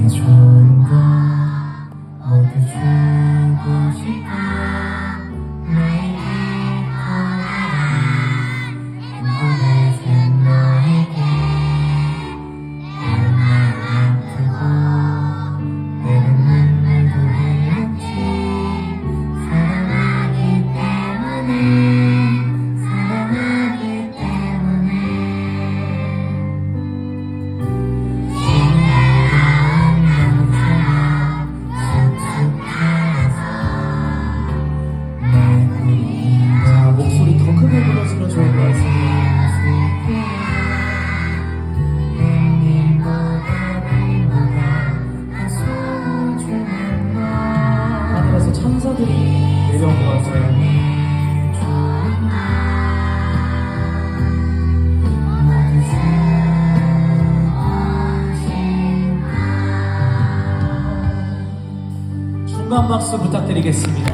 어디 좋은가 어디 살고 싶어 내려온 것 같아요. 중간 박수 부탁드리겠습니다.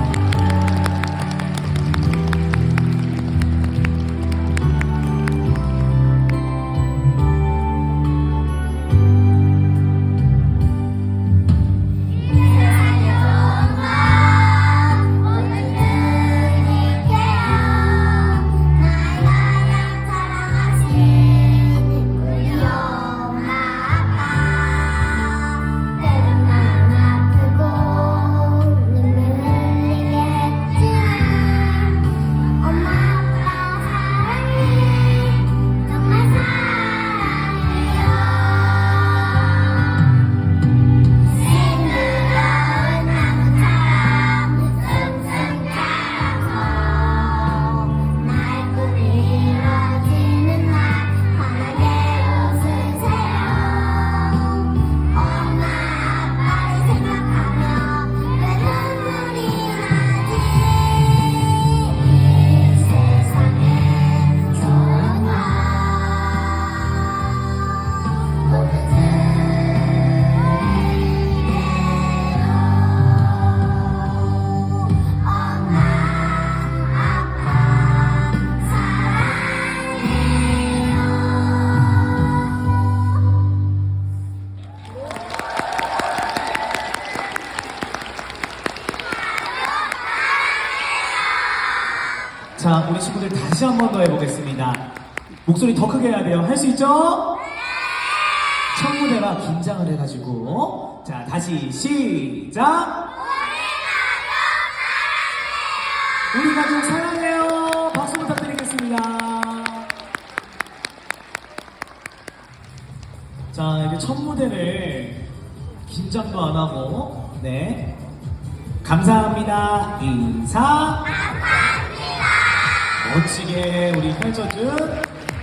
자, 우리 친구들 다시 한 번 더 해보겠습니다. 목소리 더 크게 해야 돼요. 할 수 있죠? 첫 무대라 긴장을 해가지고. 자, 다시 시작! 우리 가족 사랑해요! 박수 부탁드리겠습니다. 자, 이제 첫 무대를 긴장도 안 하고, 네. 감사합니다. 인사. 멋지게 우리 펼쳐준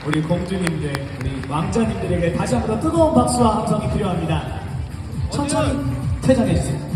우리 공주님들, 우리 왕자님들에게 다시 한 번 더 뜨거운 박수와 함성이 필요합니다. 천천히 퇴장해주세요.